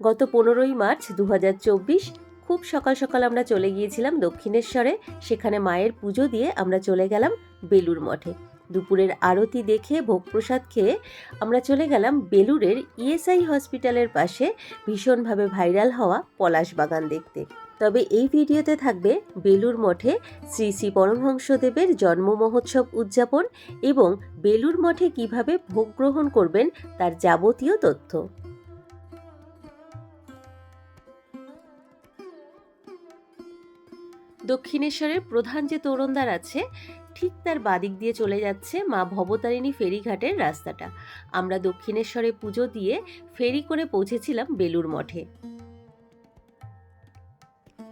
গত পনেরোই মার্চ দু হাজার চব্বিশ খুব সকাল সকাল আমরা চলে গিয়েছিলাম দক্ষিণেশ্বরে, সেখানে মায়ের পুজো দিয়ে আমরা চলে গেলাম বেলুর মঠে। দুপুরের আরতি দেখে ভোগ প্রসাদ খেয়ে আমরা চলে গেলাম বেলুরের ইএসআই হসপিটালের পাশে ভীষণভাবে ভাইরাল হওয়া পলাশ বাগান দেখতে। তবে এই ভিডিওতে থাকবে বেলুর মঠে শ্রী শ্রী পরমহংসদেবের জন্ম মহোৎসব উদযাপন এবং বেলুর মঠে কীভাবে ভোগ গ্রহণ করবেন তার যাবতীয় তথ্য। দক্ষিণেশ্বরের প্রধান যে তোরণদ্বার আছে, ঠিক তার বাদিক দিয়ে চলে যাচ্ছে মা ভবতারিণী ফেরিঘাটের রাস্তাটা। আমরা দক্ষিণেশ্বরে পুজো দিয়ে ফেরি করে পৌঁছেছিলাম বেলুর মঠে।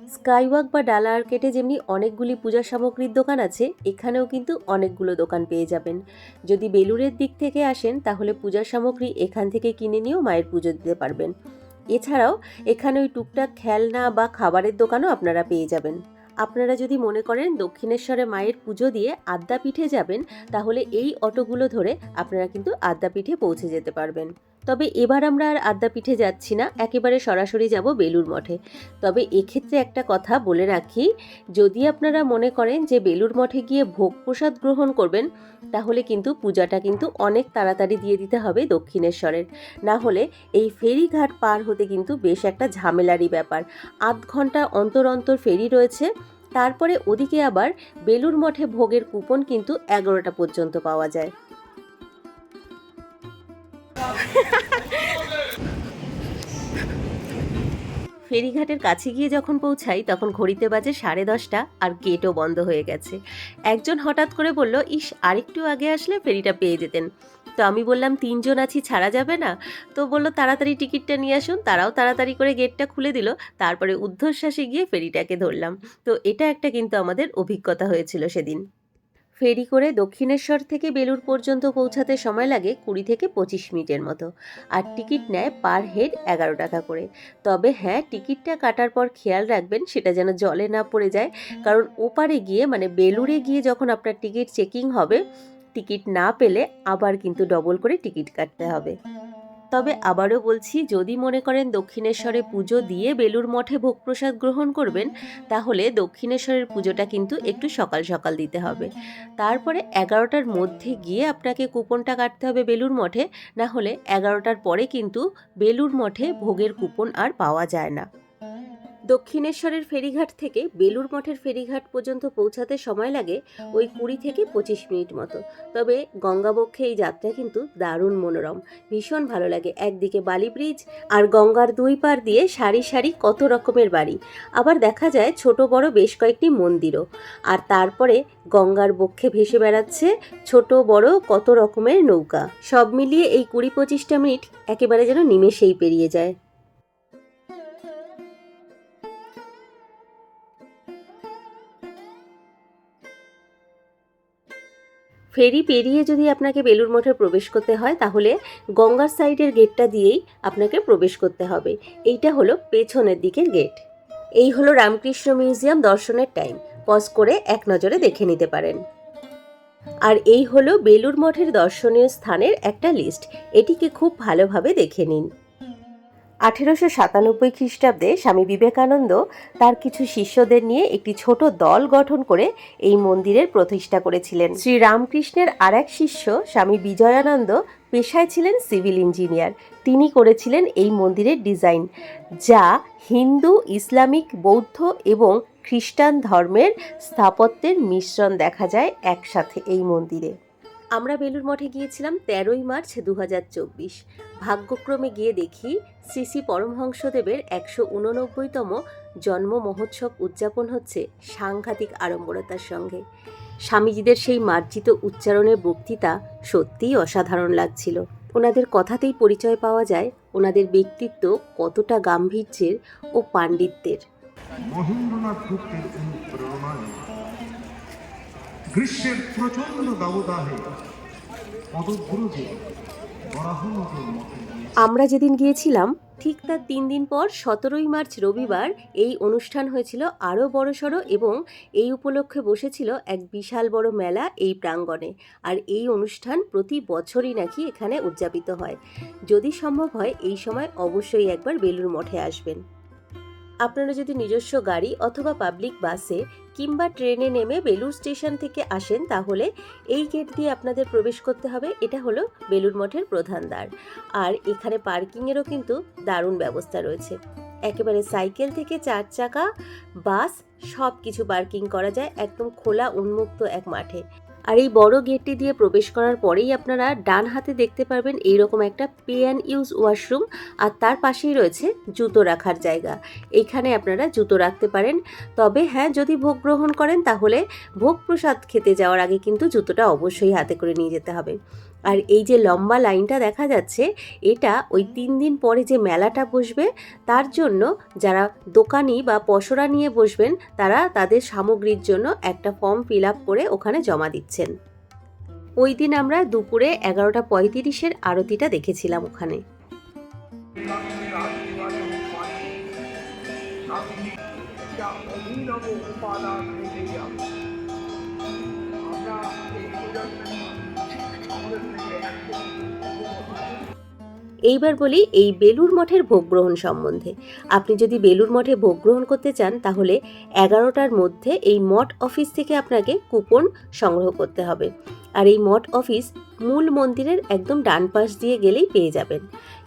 স্কাইওয়াক বা ডালা আর্কেটে যেমনি অনেকগুলি পূজা সামগ্রীর দোকান আছে, এখানেও কিন্তু অনেকগুলো দোকান পেয়ে যাবেন। যদি বেলুরের দিক থেকে আসেন, তাহলে পূজার সামগ্রী এখান থেকে কিনে নিয়েও মায়ের পুজো দিতে পারবেন। এছাড়াও এখানে ওই টুকটাক খেলনা বা খাবারের দোকানও আপনারা পেয়ে যাবেন। আপনারা যদি মনে করেন দক্ষিণেশ্বরে মায়ের পুজো দিয়ে আদ্যাপীঠে যাবেন, তাহলে এই অটোগুলো ধরে আপনারা কিন্তু আদ্যাপীঠে পৌঁছে যেতে পারবেন। তবে এবার আমরা আর আদ্যাপীঠে যাচ্ছি না, একেবারে সরাসরি যাব বেলুর মঠে। তবে এক্ষেত্রে একটা কথা বলে রাখি, যদি আপনারা মনে করেন যে বেলুর মঠে গিয়ে ভোগ প্রসাদ গ্রহণ করবেন, তাহলে কিন্তু পূজাটা কিন্তু অনেক তাড়াতাড়ি দিয়ে দিতে হবে দক্ষিণেশ্বরের। না হলে এই ফেরিঘাট পার হতে কিন্তু বেশ একটা ঝামেলারই ব্যাপার। আধ ঘণ্টা অন্তর অন্তর ফেরি রয়েছে, তারপরে ওদিকে আবার বেলুর মঠে ভোগের কুপন কিন্তু এগারোটা পর্যন্ত পাওয়া যায়। ফেরিঘাটের কাছে গিয়ে যখন পৌঁছাই, তখন ঘড়িতে বাজে সাড়ে দশটা আর গেটও বন্ধ হয়ে গেছে। একজন হঠাৎ করে বলল, ইস, আরেকটু আগে আসলে ফেরিটা পেয়ে যেতেন। তো আমি বললাম, তিনজন আছি, ছাড়া যাবে না। তো বলল, তাড়াতাড়ি টিকিটটা নিয়ে আসুন। তারাও তাড়াতাড়ি করে গেটটা খুলে দিল। তারপরে ঊর্ধ্বশ্বাসে গিয়ে ফেরিটাকে ধরলাম। তো এটা একটা কিন্তু আমাদের অভিজ্ঞতা হয়েছিল সেদিন। ফেরি করে দক্ষিণেশ্বর থেকে বেলুর পর্যন্ত পৌঁছাতে সময় লাগে কুড়ি থেকে পঁচিশ মিনিটের মতো। আর টিকিট নেয় পার হেড এগারো টাকা করে। তবে হ্যাঁ টিকিটটা কাটার পর খেয়াল রাখবেন, সেটা যেন জলে না পড়ে যায়। কারণ ওপারে গিয়ে মানে বেলুরে গিয়ে যখন আপনার টিকিট চেকিং হবে, টিকিট না পেলে আবার কিন্তু ডবল করে টিকিট কাটতে হবে। তবে আবারও বলছি, যদি মনে করেন দক্ষিণেশ্বরে পুজো দিয়ে বেলুর মঠে ভোগ প্রসাদ গ্রহণ করবেন, তাহলে দক্ষিণেশ্বরের পুজোটা কিন্তু একটু সকাল সকাল দিতে হবে। তারপরে এগারোটার মধ্যে গিয়ে আপনাকে কুপনটা কাটতে হবে বেলুর মঠে, না হলে এগারোটার পরে কিন্তু বেলুর মঠে ভোগের কুপন আর পাওয়া যায় না। দক্ষিণেশ্বরের ফেরিঘাট থেকে বেলুর মঠের ফেরিঘাট পর্যন্ত পৌঁছাতে সময় লাগে ওই কুড়ি থেকে পঁচিশ মিনিট মতো। তবে গঙ্গাবক্ষে এই যাত্রা কিন্তু দারুণ মনোরম। ভীষণ ভালো লাগে। একদিকে বালি ব্রিজ আর গঙ্গার দুই পার দিয়ে সারি সারি কত রকমের বাড়ি। আবার দেখা যায় ছোট বড় বেশ কয়েকটি মন্দিরও। আর তারপরে গঙ্গার বক্ষে ভেসে বেড়াচ্ছে ছোট বড় কত রকমের নৌকা। সব মিলিয়ে এই কুড়ি পঁচিশটা মিনিট একেবারে যেন নিমেষেই পেরিয়ে যায়। ফেরি পেরিয়ে যদি আপনাকে বেলুর মঠে প্রবেশ করতে হয়, তাহলে গঙ্গার সাইডের গেটটা দিয়েই আপনাকে প্রবেশ করতে হবে। এইটা হলো পেছনের দিকের গেট। এই হলো রামকৃষ্ণ মিউজিয়াম দর্শনের টাইম। পজ করে এক নজরে দেখে নিতে পারেন। আর এই হলো বেলুর মঠের দর্শনীয় স্থানের একটা লিস্ট। এটিকে খুব ভালোভাবে দেখে নিন। আঠেরোশো সাতানব্বই খ্রিস্টাব্দে স্বামী বিবেকানন্দ তার কিছু শিষ্যদের নিয়ে একটি ছোট দল গঠন করে এই মন্দিরের প্রতিষ্ঠা করেছিলেন। শ্রী রামকৃষ্ণের আর এক শিষ্য স্বামী বিজয়ানন্দ পেশায় ছিলেন সিভিল ইঞ্জিনিয়ার। তিনি করেছিলেন এই মন্দিরের ডিজাইন, যা হিন্দু, ইসলামিক, বৌদ্ধ এবং খ্রিস্টান ধর্মের স্থাপত্যের মিশ্রণ দেখা যায় একসাথে এই মন্দিরে। আমরা বেলুর মঠে গিয়েছিলাম তেরোই মার্চ দু ভাগ্যক্রমে গিয়ে দেখি শ্রী শ্রী পরমহংসদেবের একশো উননব্বইতম জন্ম মহোৎসব উদযাপন হচ্ছে সাংঘাতিক আড়ম্বরতার সঙ্গে। স্বামীজিদের সেই মার্জিত উচ্চারণের বক্তৃতা সত্যিই অসাধারণ লাগছিল। ওনাদের কথাতেই পরিচয় পাওয়া যায়, ওনাদের ব্যক্তিত্ব কতটা গাম্ভীর্যের ও পাণ্ডিত্যের। গ্রীষ্মের প্রচণ্ড দাবদাহে পদব্রজে আমরা যেদিন গিয়েছিলাম, ঠিক তার তিন দিন পর, সতেরোই মার্চ রবিবার, এই অনুষ্ঠান হয়েছিল আরও বড়সড় এবং এই উপলক্ষে বসেছিল এক বিশাল বড় মেলা এই প্রাঙ্গণে। আর এই অনুষ্ঠান প্রতি বছরই নাকি এখানে উদযাপিত হয়। যদি সম্ভব হয়, এই সময় অবশ্যই একবার বেলুর মঠে আসবেন। আপনারা যদি নিজস্ব গাড়ি অথবা পাবলিক বাসে কিংবা ট্রেনে নেমে বেলুর স্টেশন থেকে আসেন, তাহলে এই গেট দিয়ে আপনাদের প্রবেশ করতে হবে। এটা হলো বেলুর মঠের প্রধান দ্বার। আর এখানে পার্কিংয়েরও কিন্তু দারুণ ব্যবস্থা রয়েছে। একেবারে সাইকেল থেকে চার চাকা বাস সব কিছু পার্কিং করা যায় একদম খোলা উন্মুক্ত এক মাঠে। আর এই বড় গেটটি দিয়ে প্রবেশ করার পরেই আপনারা ডান হাতে দেখতে পারবেন এইরকম একটা পে অ্যান্ড ইউজ ওয়াশরুম আর তার পাশেই রয়েছে জুতো রাখার জায়গা। এখানে আপনারা জুতো রাখতে পারেন। তবে হ্যাঁ যদি ভোগ গ্রহণ করেন তাহলে ভোগ প্রসাদ খেতে যাওয়ার আগে কিন্তু জুতোটা অবশ্যই হাতে করে নিয়ে যেতে হবে। আর এই যে লম্বা লাইনটা দেখা যাচ্ছে, এটা ওই তিন দিন পরে যে মেলাটা বসবে, তার জন্য যারা দোকানি বা পসরা নিয়ে বসবেন, তারা তাদের সামগ্রীর জন্য একটা ফর্ম ফিল আপ করে ওখানে জমা দিচ্ছেন। ওই দিন আমরা দুপুরে এগারোটা পঁয়ত্রিশের আরতিটা দেখেছিলাম ওখানে। এইবার বলি এই বেলুর মঠের ভোগ গ্রহণ সম্বন্ধে। আপনি যদি বেলুর মঠে ভোগ গ্রহণ করতে চান, তাহলে এগারোটার মধ্যে এই মঠ অফিস থেকে আপনাকে কুপন সংগ্রহ করতে হবে। আর এই মঠ অফিস মূল মন্দিরের একদম ডান পাশ দিয়ে গেলেই পেয়ে যাবেন।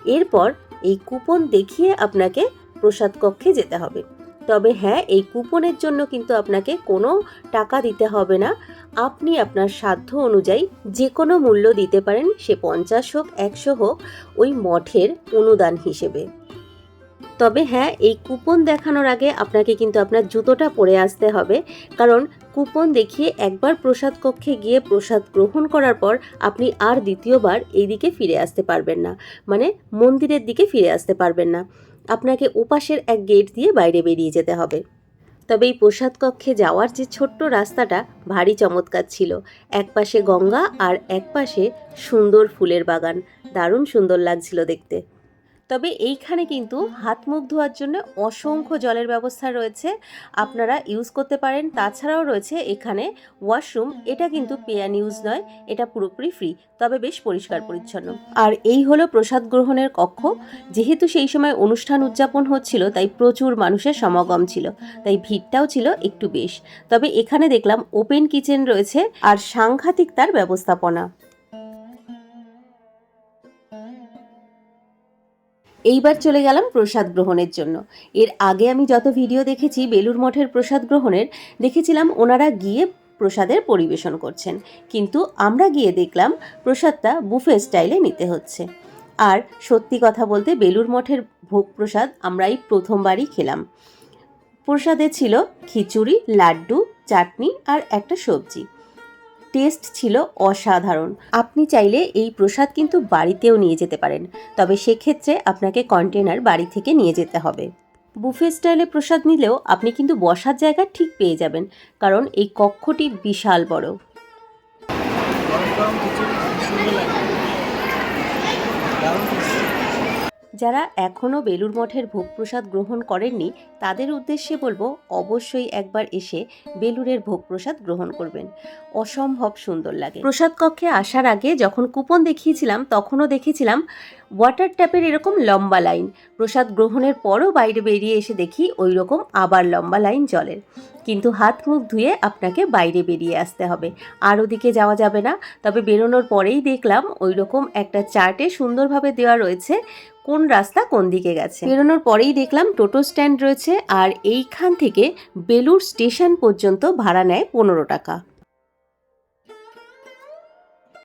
এরপর এই কুপন দেখিয়ে আপনাকে প্রসাদ কক্ষে যেতে হবে। তবে হ্যাঁ এই কুপনের জন্য কিন্তু আপনাকে কোনো টাকা দিতে হবে না। আপনি আপনার সাধ্য অনুযায়ী যে কোনো মূল্য দিতে পারেন, সে পঞ্চাশ হোক, একশো হোক, ওই মঠের অনুদান হিসেবে। তবে হ্যাঁ এই কুপন দেখানোর আগে আপনাকে কিন্তু আপনার জুতোটা পরে আসতে হবে। কারণ কুপন দেখিয়ে একবার প্রসাদ কক্ষে গিয়ে প্রসাদ গ্রহণ করার পর আপনি আর দ্বিতীয়বার এই দিকে ফিরে আসতে পারবেন না। মানে মন্দিরের দিকে ফিরে আসতে পারবেন না। আপনাকে ওপাশের এক গেট দিয়ে বাইরে বেরিয়ে যেতে হবে। তবে এই প্রসাদ কক্ষে যাওয়ার যে ছোট্ট রাস্তাটা ভারী চমৎকার ছিল। একপাশে গঙ্গা আর একপাশে সুন্দর ফুলের বাগান। দারুণ সুন্দর লাগছিল দেখতে। তবে এইখানে কিন্তু হাত মুখ ধোয়ার জন্য অসংখ্য জলের ব্যবস্থা রয়েছে। আপনারা ইউজ করতে পারেন। তাছাড়াও রয়েছে এখানে ওয়াশরুম এটা কিন্তু পে অ্যান্ড ইউজ নয়, এটা পুরোপুরি ফ্রি তবে বেশ পরিষ্কার পরিচ্ছন্ন। আর এই হলো প্রসাদ গ্রহণের কক্ষ। যেহেতু সেই সময় অনুষ্ঠান উদযাপন হচ্ছিল, তাই প্রচুর মানুষের সমাগম ছিল, তাই ভিড়টাও ছিল একটু বেশ। তবে এখানে দেখলাম ওপেন কিচেন রয়েছে, আর সাংঘাতিক তার ব্যবস্থাপনা। এইবার চলে গেলাম প্রসাদ গ্রহণের জন্য। এর আগে আমি যত ভিডিও দেখেছি বেলুর মঠের প্রসাদ গ্রহণের, দেখেছিলাম ওনারা গিয়ে প্রসাদের পরিবেশন করছেন। কিন্তু আমরা গিয়ে দেখলাম প্রসাদটা বুফে স্টাইলে নিতে হচ্ছে। আর সত্যি কথা বলতে বেলুর মঠের ভোগ প্রসাদ আমরা এই প্রথমবারই খেলাম। প্রসাদে ছিল খিচুড়ি, লাড্ডু, চাটনি আর একটা সবজি। টেস্ট ছিল অসাধারণ। আপনি চাইলে এই প্রসাদ কিন্তু বাড়িতেও নিয়ে যেতে পারেন। তবে সেক্ষেত্রে আপনাকে কন্টেনার বাড়ি থেকে নিয়ে যেতে হবে। বুফে স্টাইলে প্রসাদ নিলেও আপনি কিন্তু বসার জায়গা ঠিক পেয়ে যাবেন, কারণ এই কক্ষটি বিশাল বড়। যারা এখনও বেলুর মঠের ভোগ প্রসাদ গ্রহণ করেননি, তাদের উদ্দেশ্যে বলব, অবশ্যই একবার এসে বেলুরের ভোগ প্রসাদ গ্রহণ করবেন। অসম্ভব সুন্দর লাগে। প্রসাদ কক্ষে আসার আগে যখন কুপন দেখিয়েছিলাম, তখনও দেখেছিলাম ওয়াটার ট্যাপের এরকম লম্বা লাইন প্রসাদ গ্রহণের পরও বাইরে বেরিয়ে এসে দেখি ওই রকম আবার লম্বা লাইন জলের। কিন্তু হাত মুখ ধুয়ে আপনাকে বাইরে বেরিয়ে আসতে হবে। আর ওদিকে যাওয়া যাবে না। তবে বেরোনোর পরেই দেখলাম ওই রকম একটা চার্টে সুন্দরভাবে দেওয়া রয়েছে কোন রাস্তা কোন দিকে গেছে। বেরোনোর পরেই দেখলাম টোটো স্ট্যান্ড রয়েছে আর এইখান থেকে বেলুর স্টেশন পর্যন্ত ভাড়া নেয় পনেরো টাকা।